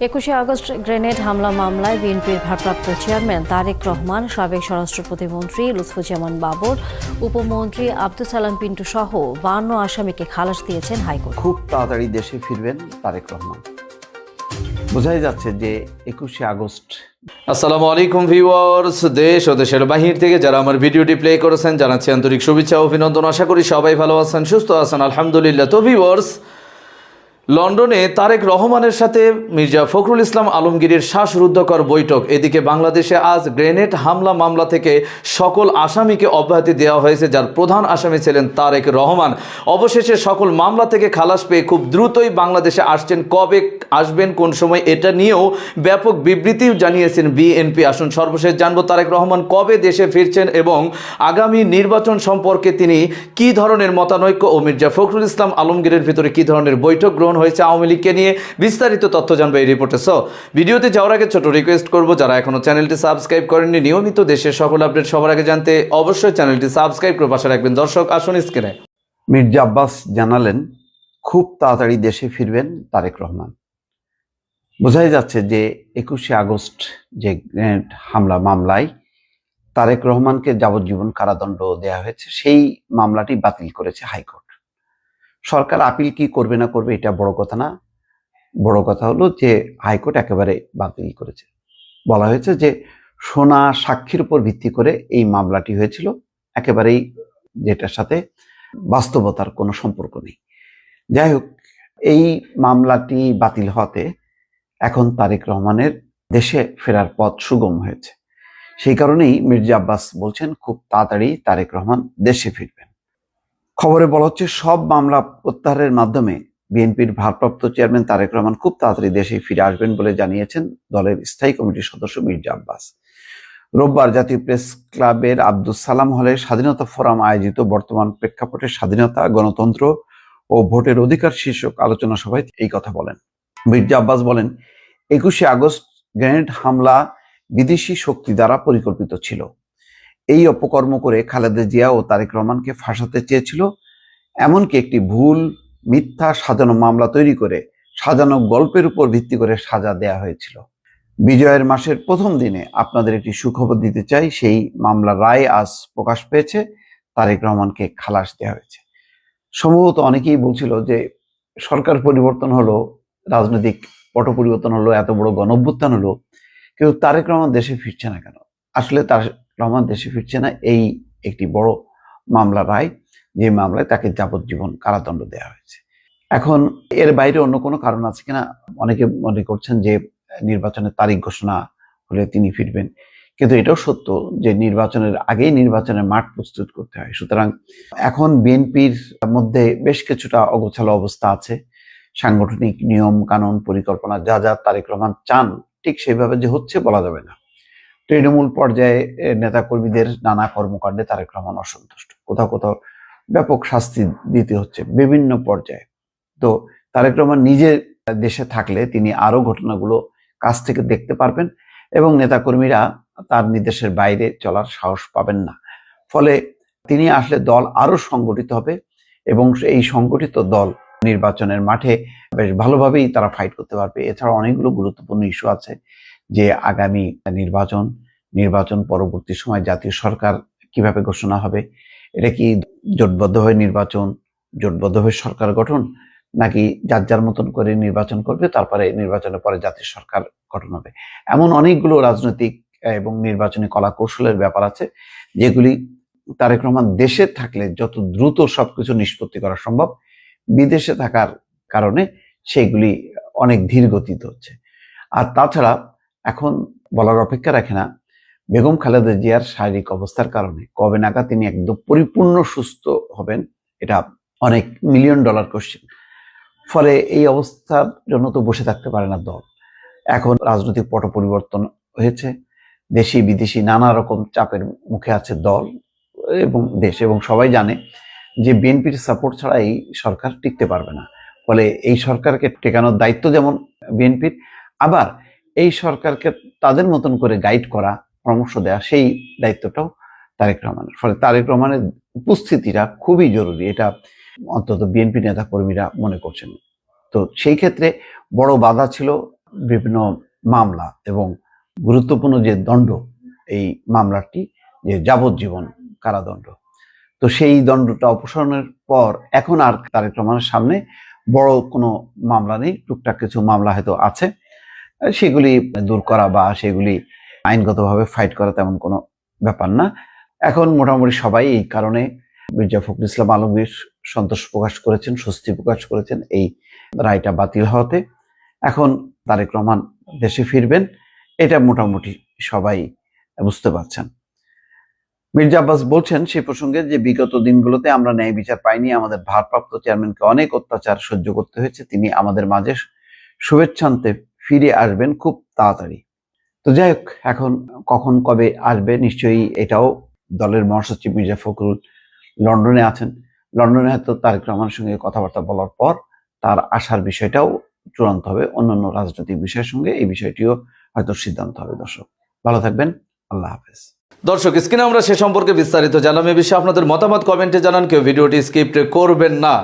একুশে August grenade হামলা মামলায় বিএনপির ভারপ্রাপ্ত চেয়ারম্যান তারেক রহমান সাবেক স্বরাষ্ট্র প্রতিমন্ত্রী লুৎফুজ্জামান বাবর উপমন্ত্রী আব্দুল সালাম পিন্টু সহ বান্ন আসামিকে খালাস দিয়েছেন হাইকোর্ট। খুব তাড়াতাড়ি দেশে ফিরবেন তারেক রহমান। বোঝাই যাচ্ছে যে একুশে আগস্ট আসসালামু আলাইকুম ভিউয়ার্স দেশ ও দেশের বাহির থেকে যারা আমার ভিডিওটি প্লে করেছেন জানাচ্ছি আন্তরিক শুভেচ্ছা ও অভিনন্দন। আশা করি সবাই ভালো আছেন সুস্থ আছেন। আলহামদুলিল্লাহ। তো ভিউয়ার্স লন্ডনে তারেক রহমানের সাথে মির্জা ফখরুল ইসলাম আলমগীরের শ্বাসরুদ্ধকর বৈঠক। এদিকে বাংলাদেশে আজ গ্রেনেড হামলা মামলা থেকে সকল আসামিকে অব্যাহতি দেওয়া হয়েছে, যার প্রধান আসামি ছিলেন তারেক রহমান। অবশেষে সকল মামলা থেকে খালাস পেয়ে খুব দ্রুতই বাংলাদেশে আসছেন। কবে আসবেন, কোন সময়, এটা নিয়েও ব্যাপক বিবৃতিও জানিয়েছেন বিএনপি। আসুন সর্বশেষ জানব তারেক রহমান কবে দেশে ফিরছেন এবং আগামী নির্বাচন সম্পর্কে তিনি কি ধরনের মতানৈক্য ও মির্জা ফখরুল ইসলাম আলমগীরের ভিতরে কি ধরনের বৈঠক গ্রহণ হয়েছে আওয়ামী লীগকে নিয়ে বিস্তারিত তথ্য জানবে এই রিপোর্টে সো ভিডিওতে যাওয়ার আগে ছোট রিকোয়েস্ট করব, যারা এখনও চ্যানেলটি সাবস্ক্রাইব করেননি, নিয়মিত দেশের সকল আপডেট সবার আগে জানতে অবশ্যই চ্যানেলটি সাবস্ক্রাইব করে পাশে রাখবেন। দর্শক, আসুন স্ক্রিনে মির্জা আব্বাস জানালেন, খুব তাড়াতাড়ি দেশে ফিরবেন তারেক রহমান। বোঝাই যাচ্ছে যে একুশে আগস্ট যে গ্রেনেড হামলা মামলায় তারেক রহমানকে যাবজ্জীবন কারাদণ্ড দেওয়া হয়েছে, সেই মামলাটি বাতিল করেছে হাইকোর্ট। সরকার আপিল কি করবে না করবে এটা বড় কথা না। বড় কথা হলো যে হাইকোর্ট একেবারে বাতিল করেছে। বলা হয়েছে যে সোনা সাক্ষীর উপর ভিত্তি করে এই মামলাটি হয়েছিল। একেবারেই যেটার সাথে বাস্তবতার কোনো সম্পর্ক নেই। যাই হোক, এই মামলাটি বাতিল হতে এখন তারেক রহমানের দেশে ফেরার পথ সুগম হয়েছে। সেই কারণেই মির্জা আব্বাস বলছেন, খুব তাড়াতাড়ি তারেক রহমান দেশে ফিরবেন। খবরে বলা হচ্ছে, সব মামলা প্রত্যাহারের মাধ্যমে বিএনপির ভারপ্রাপ্ত চেয়ারম্যান তারেক রহমান খুব তাড়াতাড়ি দেশে ফিরে আসবেন বলে জানিয়েছেন দলের স্থায়ী কমিটির সদস্য মির্জা আব্বাস। রোববার জাতীয় প্রেস ক্লাবের আব্দুল সালাম হলে স্বাধীনতা ফোরাম আয়োজিত বর্তমান প্রেক্ষাপটে স্বাধীনতা, গণতন্ত্র ও ভোটের অধিকার শীর্ষক আলোচনা সভায় এই কথা বলেন। মির্জা আব্বাস বলেন, একুশে আগস্ট গ্রেনেড হামলা বিদেশি শক্তি দ্বারা পরিকল্পিত ছিল। এই অপকর্ম করে খালেদা জিয়া ও তারেক রহমানকে ফাঁসাতে চেয়েছিল, এমনকি একটি ভুল, মিথ্যা সাজানো মামলা তৈরি করে সাজানো গল্পের উপর ভিত্তি করে সাজা দেয়া হয়েছিল। বিজয়ের মাসের প্রথম দিনে আপনাদের একটি সুখবর দিতে চাই, সেই মামলার রায় আজ প্রকাশ পেয়েছে, তারেক রহমানকে খালাস দেওয়া হয়েছে। সম্ভবত অনেকেই বলছিল যে সরকার পরিবর্তন হলো, রাজনৈতিক পট পরিবর্তন হলো, এত বড় গণঅভ্যুত্থান হলো, কিন্তু তারেক রহমান দেশে ফিরছে না কেন? আসলে তারেক রহমান দেশে ফিরছে না, এই একটি বড় মামলা, রায়, যে মামলায় তাকে যাবজ্জীবন কারাদণ্ড দেওয়া হয়েছে। এখন এর বাইরে অন্য কোনো কারণ আছে কিনা? অনেকে মনে করছেন যে নির্বাচনের তারিখ ঘোষণা হলে তিনি ফিরবেন। কিন্তু এটাও সত্য যে নির্বাচনের আগেই নির্বাচনের মাঠ প্রস্তুত করতে হয়। সুতরাং এখন বিএনপির মধ্যে বেশ কিছুটা অগোছালো অবস্থা আছে। সাংগঠনিক নিয়ম, কানুন, পরিকল্পনা, যা যা তারেক রহমান চান, ঠিক সেইভাবে যে হচ্ছে বলা যাবে না। তৃণমূল পর্যায়ে নেতাকর্মীদের নানা কর্মকাণ্ডে তারেক রহমান অসন্তুষ্ট। কোথাও কোথাও ব্যাপক শাস্তি দিতে হচ্ছে বিভিন্ন পর্যায়ে। তো তারেক রহমান নিজে দেশে থাকলে তিনি আরও ঘটনাগুলো কাছ থেকে দেখতে পারবেন এবং নেতাকর্মীরা তার নির্দেশের বাইরে চলার সাহস পাবেন না। ফলে তিনি আসলে দল আরও সংগঠিত হবে এবং এই সংগঠিত দল নির্বাচনের মাঠে বেশ ভালোভাবেই তারা ফাইট করতে পারবে। এছাড়া অনেকগুলো গুরুত্বপূর্ণ ইস্যু আছে যে আগামী নির্বাচন নির্বাচন পরবর্তী সময় জাতীয় সরকার কীভাবে ঘোষণা হবে, এটা কি জোটবদ্ধ হয়ে নির্বাচন, জোটবদ্ধ হয়ে সরকার গঠন, নাকি যার যার মতন করে নির্বাচন করবে, তারপরে নির্বাচনের পরে জাতীয় সরকার গঠন হবে? এমন অনেকগুলো রাজনৈতিক এবং নির্বাচনী কলা কৌশলের ব্যাপার আছে, যেগুলি তারেক রহমান দেশে থাকলে যত দ্রুত সবকিছু নিষ্পত্তি করা সম্ভব, বিদেশে থাকার কারণে সেগুলি অনেক ধীর গতিতে হচ্ছে। আর তাছাড়া এখন বলার অপেক্ষা রাখে না। বেগম খালেদা জিয়ার শারীরিক অবস্থার কারণে কবে নাগাদ তিনি একদম পরিপূর্ণ সুস্থ হবেন, এটা অনেক মিলিয়ন ডলার কোশ্চেন ফলে এই অবস্থার জন্য তো বসে থাকতে পারে না দল। এখন রাজনৈতিক পট পরিবর্তন হয়েছে। দেশি বিদেশি নানা রকম চাপের মুখে আছে দল এবং দেশ এবং সবাই জানে যে বিএনপির সাপোর্ট ছাড়া এই সরকার টিকতে পারবে না। ফলে এই সরকারকে টেকানোর দায়িত্ব যেমন বিএনপির, আবার এই সরকারকে তাদের মতন করে গাইড করা, পরামর্শ দেওয়া সেই দায়িত্বটাও তারেক রহমানের। ফলে তারেক রহমানের উপস্থিতিটা খুবই জরুরি, এটা অন্তত বিএনপি নেতা কর্মীরা মনে করছেন। তো সেই ক্ষেত্রে বড় বাধা ছিল বিভিন্ন মামলা এবং গুরুত্বপূর্ণ যে দণ্ড, এই মামলাটি যে যাবজ্জীবন কারাদণ্ড। তো সেই দণ্ডটা অপসারণের পর এখন আর তারেক রহমানের সামনে বড় কোনো মামলা নেই, টুকটাক কিছু মামলা হয়তো আছে। সেগুলি দূর করা বা সেগুলি আইনগতভাবে ফাইট করা তেমন কোনো ব্যাপার না। এখন মোটামুটি সবাই এই কারণে মির্জা ফখরুল ইসলাম আলমগীর সন্তোষ প্রকাশ করেছেন, স্বস্তি প্রকাশ করেছেন এই রায়টা বাতিল হওয়াতে। এখন তারেক রহমান দেশে ফিরবেন, এটা মোটামুটি সবাই বুঝতে পারছেন। মির্জা আব্বাস বলছেন, সে প্রসঙ্গে যে বিগত দিনগুলোতে আমরা ন্যায় বিচার পাইনি, আমাদের ভারপ্রাপ্ত চেয়ারম্যানকে অনেক অত্যাচার সহ্য করতে হয়েছে, তিনি আমাদের মাঝে শুভেচ্ছান্তে ফিরে আসবেন খুব তাড়াতাড়ি। তো যাই হোক এখন কখন কবে আসবে নিশ্চয়ই এটাও দলের মহাসচিব মির্জা ফখরুল লন্ডনে আছেন। লন্ডনে হয়তো তারেক রহমানের সঙ্গে কথাবার্তা বলার পর তার আসার বিষয়টাও চূড়ান্ত হবে। অন্যান্য রাজনৈতিক বিষয়ের সঙ্গে এই বিষয়টিও হয়তো সিদ্ধান্ত হবে দর্শক। ভালো থাকবেন, আল্লাহ হাফেজ। দর্শক, স্ক্রিনে আমরা সে সম্পর্কে বিস্তারিত জানলাম এ বিষয়ে আপনাদের মতামত, কমেন্টে জানান। কেউ ভিডিওটি স্কিপ্ট করবেন না।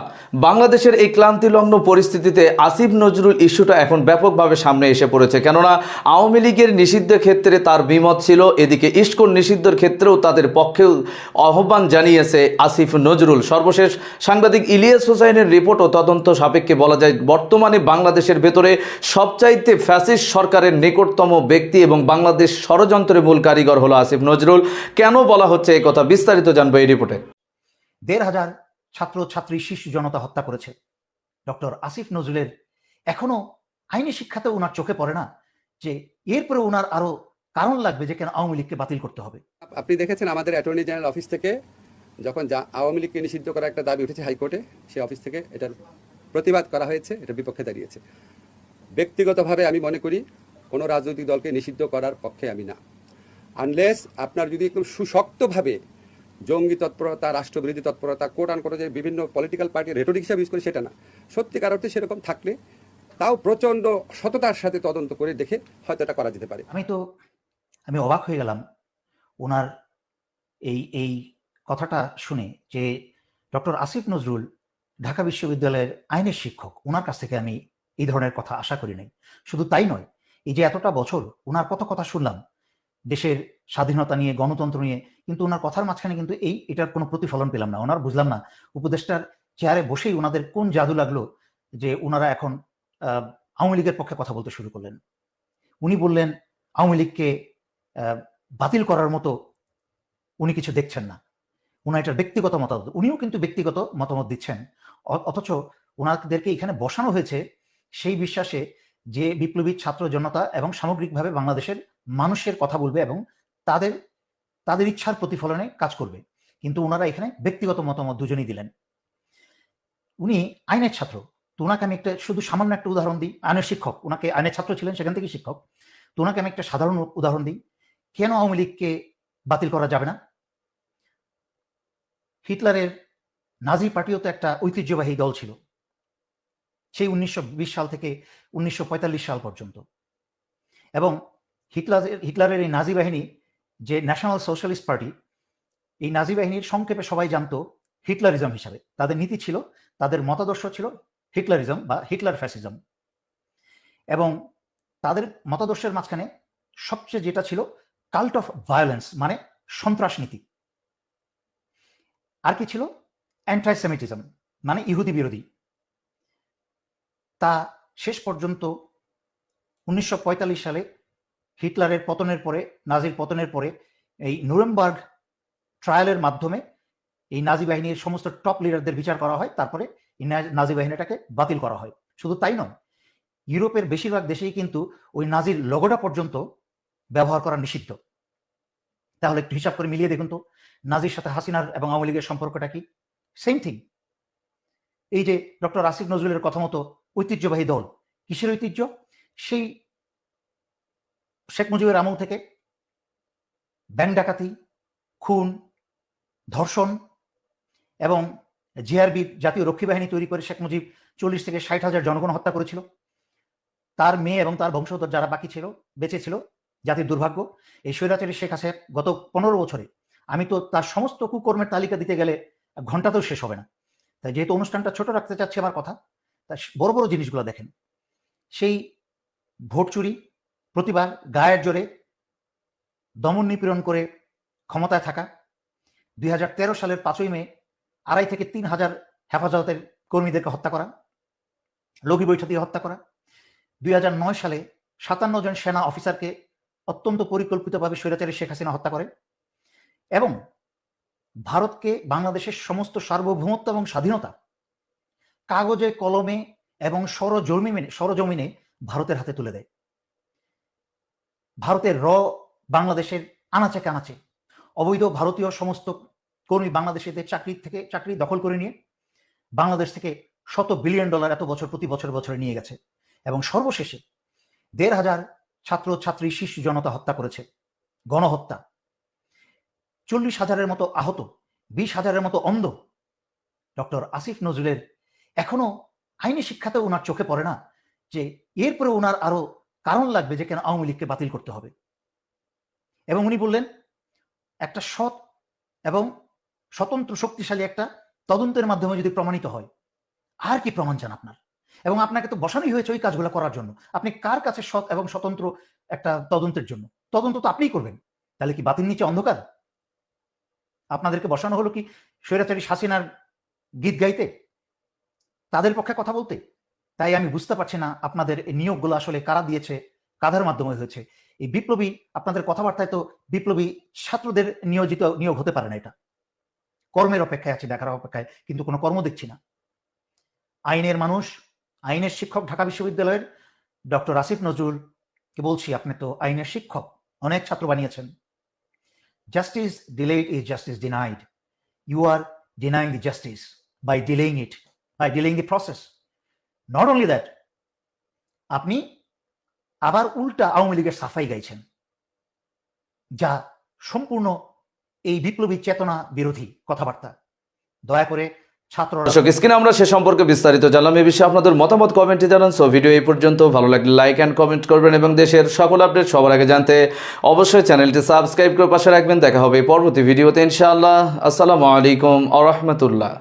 বাংলাদেশের এই ক্লান্তিলগ্ন পরিস্থিতিতে আসিফ নজরুল ইস্যুটা এখন ব্যাপকভাবে সামনে এসে পড়েছে। কেননা, আওয়ামী লীগের নিষিদ্ধ ক্ষেত্রে তার বিমত ছিল, এদিকে ইস্কন নিষিদ্ধের ক্ষেত্রেও তাদের পক্ষেও আহ্বান জানিয়েছে আসিফ নজরুল। সর্বশেষ সাংবাদিক ইলিয়াস হোসাইনের রিপোর্ট ও তদন্ত সাপেক্ষে বলা যায়, বর্তমানে বাংলাদেশের ভেতরে সবচাইতে ফ্যাসিস্ট সরকারের নিকটতম ব্যক্তি এবং বাংলাদেশ ষড়যন্ত্রের মূল কারিগর হলো আসিফ নজরুল। কেন বলা হচ্ছে এই কথা বিস্তারিত জানব এই রিপোর্টে। দেড় হাজার ছাত্র ছাত্রী শিশু জনতা হত্যা করেছে। ডক্টর আসিফ নজরুলের এখনও আইনি শিক্ষাতে ওনার চোখে পড়ে না যে এরপরে ওনার আরও কারণ লাগবে যে কেন আওয়ামী লীগকে বাতিল করতে হবে। আপনি দেখেছেন আমাদের অ্যাটর্নি জেনারেল অফিস থেকে যখন যা আওয়ামী লীগকে নিষিদ্ধ করার একটা দাবি উঠেছে হাইকোর্টে সেই অফিস থেকে এটার প্রতিবাদ করা হয়েছে এটা বিপক্ষে দাঁড়িয়েছে। ব্যক্তিগতভাবে আমি মনে করি কোনো রাজনৈতিক দলকে নিষিদ্ধ করার পক্ষে আমি না। আনলেস আপনার যদি একদম সুশক্তভাবে জঙ্গি তৎপরতা, রাষ্ট্রবিরোধী তৎপরতা কোট আন যে বিভিন্ন পলিটিক্যাল পার্টি রেটরিক হিসাবে ইউজ করে সেটা না। সত্যিকার অর্থে সেরকম থাকলে তাও প্রচণ্ড সততার সাথে তদন্ত করে দেখে হয়তো এটা করা যেতে পারে। আমি তো, আমি অবাক হয়ে গেলাম ওনার এই এই কথাটা শুনে যে ডক্টর আসিফ নজরুল ঢাকা বিশ্ববিদ্যালয়ের আইনের শিক্ষক, ওনার কাছ থেকে আমি এই ধরনের কথা আশা করি নাই। শুধু তাই নয়, এই যে এতটা বছর ওনার কত কথা শুনলাম দেশের স্বাধীনতা নিয়ে, গণতন্ত্র নিয়ে, কিন্তু ওনার কথার মাঝখানে কিন্তু এই, এটার কোনো প্রতিফলন পেলাম না। ওনার, বুঝলাম না, উপদেষ্টার চেয়ারে বসেই ওনাদের কোন জাদু লাগল যে ওনারা এখন আওয়ামী লীগের পক্ষে কথা বলতে শুরু করলেন। উনি বললেন, আওয়ামী লীগকে বাতিল করার মতো উনি কিছু দেখছেন না। ওনার এটার ব্যক্তিগত মতামত, উনিও কিন্তু ব্যক্তিগত মতামত দিচ্ছেন। অথচ ওনাদেরকে এখানে বসানো হয়েছে সেই বিশ্বাসে যে বিপ্লবী ছাত্র জনতা এবং সামগ্রিকভাবে বাংলাদেশের মানুষের কথা বলবে এবং তাদের তাদের ইচ্ছার প্রতিফলনে কাজ করবে। কিন্তু ওনারা এখানে ব্যক্তিগত মতামত দুজনেই দিলেন। উনি আইনের ছাত্র। তো ওনাকে আমি একটা, শুধু সামান্য একটা উদাহরণ দিই। আইনের শিক্ষক। ওনাকে আইনের ছাত্র ছিলেন, সেখান থেকে শিক্ষক। তো ওনাকে আমি একটা সাধারণ উদাহরণ দিই। কেন আওয়ামী লীগকে বাতিল করা যাবে না? হিটলারের নাজি পার্টিও তো একটা ঐতিহ্যবাহী দল ছিল। সেই উনিশশো বিশ সাল থেকে উনিশশো পঁয়তাল্লিশ সাল পর্যন্ত। এবং হিটলারের হিটলারের এই নাজি বাহিনী, যে ন্যাশনাল সোশ্যালিস্ট পার্টি এই নাজি বাহিনীর সংক্ষেপে সবাই জানতো হিটলারিজম হিসাবে। তাদের নীতি ছিল, তাদের মতাদর্শ ছিল হিটলারিজম বা হিটলার ফ্যাসিজম। এবং তাদের মতাদর্শের মাঝখানে সবচেয়ে যেটা ছিল কাল্ট অফ ভায়োলেন্স মানে সন্ত্রাস নীতি। আর কি ছিল? অ্যান্টাইসেমিটিজম মানে ইহুদি বিরোধী। তা শেষ পর্যন্ত উনিশশো পঁয়তাল্লিশ সালে হিটলারের পতনের পরে, নাজির পতনের পরে এই নুরেমবার্গ ট্রায়ালের মাধ্যমে এই নাজি বাহিনীর সমস্ত টপ লিডারদের বিচার করা হয়। তারপরে এই নাজি বাহিনীটাকে বাতিল করা হয়। শুধু তাই নয়, ইউরোপের বেশিরভাগ দেশেই কিন্তু ওই নাজির লগোটা পর্যন্ত ব্যবহার করা নিষিদ্ধ। তাহলে একটু হিসাব করে মিলিয়ে দেখুন তো, নাজির সাথে হাসিনার এবং আওয়ামী লীগের সম্পর্কটা কি? সেম থিং এই যে ডক্টর আসিফ নজরুলের কথা মতো ঐতিহ্যবাহী দল, কিসের ঐতিহ্য? সেই শেখ মুজিবের আমল থেকে ব্যাংক ডাকাতি, খুন, ধর্ষণ এবং জিআরবি জাতীয় রক্ষী বাহিনী তৈরি করে শেখ মুজিব চল্লিশ থেকে ষাট হাজার জনগণ হত্যা করেছিল। তার মেয়ে এবং তার বংশধর যারা বাকি ছিল, বেঁচে ছিল, জাতির দুর্ভাগ্য। এই স্বৈরাচারী শেখ হাসিনা গত পনেরো বছরে আমি তো তার সমস্ত কুকর্মের তালিকা দিতে গেলে ঘন্টাতেও শেষ হবে না। তাই যেহেতু অনুষ্ঠানটা ছোট রাখতে চাচ্ছি আমার কথা, তা বড় বড় জিনিসগুলো দেখেন। সেই ভোট চুরি প্রতিবার গায়ের জোরে দমন নিপীড়ন করে ক্ষমতায় থাকা। দুই হাজার তেরো সালের পাঁচই মে আড়াই থেকে তিন হাজার হেফাজতের কর্মীদেরকে হত্যা করা, লগি বৈঠক দিয়ে হত্যা করা। দুই হাজার নয় সালে সাতান্ন জন সেনা অফিসারকে অত্যন্ত পরিকল্পিতভাবে স্বৈরাচারী শেখ হাসিনা হত্যা করে এবং ভারতকে বাংলাদেশের সমস্ত সার্বভৌমত্ব এবং স্বাধীনতা কাগজে, কলমে এবং সরজমিনে সরজমিনে ভারতের হাতে তুলে দেয়। ভারতের র বাংলাদেশের আনাচে কানাচে। অবৈধ ভারতীয় সমস্ত কর্মী বাংলাদেশিদের চাকরি থেকে, চাকরি দখল করে নিয়ে বাংলাদেশ থেকে শত বিলিয়ন ডলার এত বছর প্রতি বছর বছরে নিয়ে গেছে এবং সর্বশেষে দেড় হাজার ছাত্র ছাত্রী শিশু জনতা হত্যা করেছে, গণহত্যা। চল্লিশ হাজারের মতো আহত, বিশ হাজারের মতো অন্ধ ডক্টর আসিফ নজরুলের এখনও আইনি শিক্ষাতে ওনার চোখে পড়ে না যে এরপরে ওনার আরও কারণ লাগবে যে কেন আওয়ামী লীগকে বাতিল করতে হবে। এবং উনি বললেন, একটা সৎ এবং স্বতন্ত্র শক্তিশালী একটা তদন্তের মাধ্যমে যদি প্রমাণিত হয়, আর কি প্রমাণ চান আপনার? এবং আপনাকে তো বসানোই হয়েছে ওই কাজগুলো করার জন্য। আপনি কার কাছে সৎ এবং স্বতন্ত্র একটা তদন্তের জন্য? তদন্ত তো আপনিই করবেন। তাহলে কি বাতিল নিচে অন্ধকার? আপনাদেরকে বসানো হলো কি স্বৈরাচারী হাসিনার গীত গাইতে? তাদের পক্ষে কথা বলতে? তাই আমি বুঝতে পারছি না আপনাদের এই নিয়োগগুলো আসলে কারা দিয়েছে, কাদের মাধ্যমে হয়েছে। এই বিপ্লবী, আপনাদের কথাবার্তায় তো বিপ্লবী ছাত্রদের নিয়োজিত, নিয়োগ হতে পারে না এটা। কর্মের অপেক্ষায় আছে, দেখার অপেক্ষায়, কিন্তু কোনো কর্ম দেখছি না। আইনের মানুষ, আইনের শিক্ষক ঢাকা বিশ্ববিদ্যালয়ের ডক্টর আসিফ নজরুল, কে বলছি, আপনি তো আইনের শিক্ষক, অনেক ছাত্র বানিয়েছেন। Justice delayed is justice denied you are denying the justice by delaying it by delaying the process not only that আপনি আবার উল্টা আওয়ামী লীগের সাফাই গাইছেন, যা সম্পূর্ণ এই বিপ্লবী চেতনা বিরোধী কথাবার্তা। দয়া করে ছাত্ররা দর্শক, স্ক্রিনে আমরা সে সম্পর্কে বিস্তারিত জানলাম এই বিষয়ে আপনাদের মতামত কমেন্টে জানান। সো, ভিডিও এই পর্যন্ত। ভালো লাগলে লাইক অ্যান্ড কমেন্ট করবেন এবং দেশের সকল আপডেট সবার আগে জানতে অবশ্যই চ্যানেলটি সাবস্ক্রাইব করে পাশে রাখবেন। দেখা হবে পরবর্তী ভিডিওতে, ইনশাআল্লাহ। আসসালামু আলাইকুম আ রহমতুল্লাহ।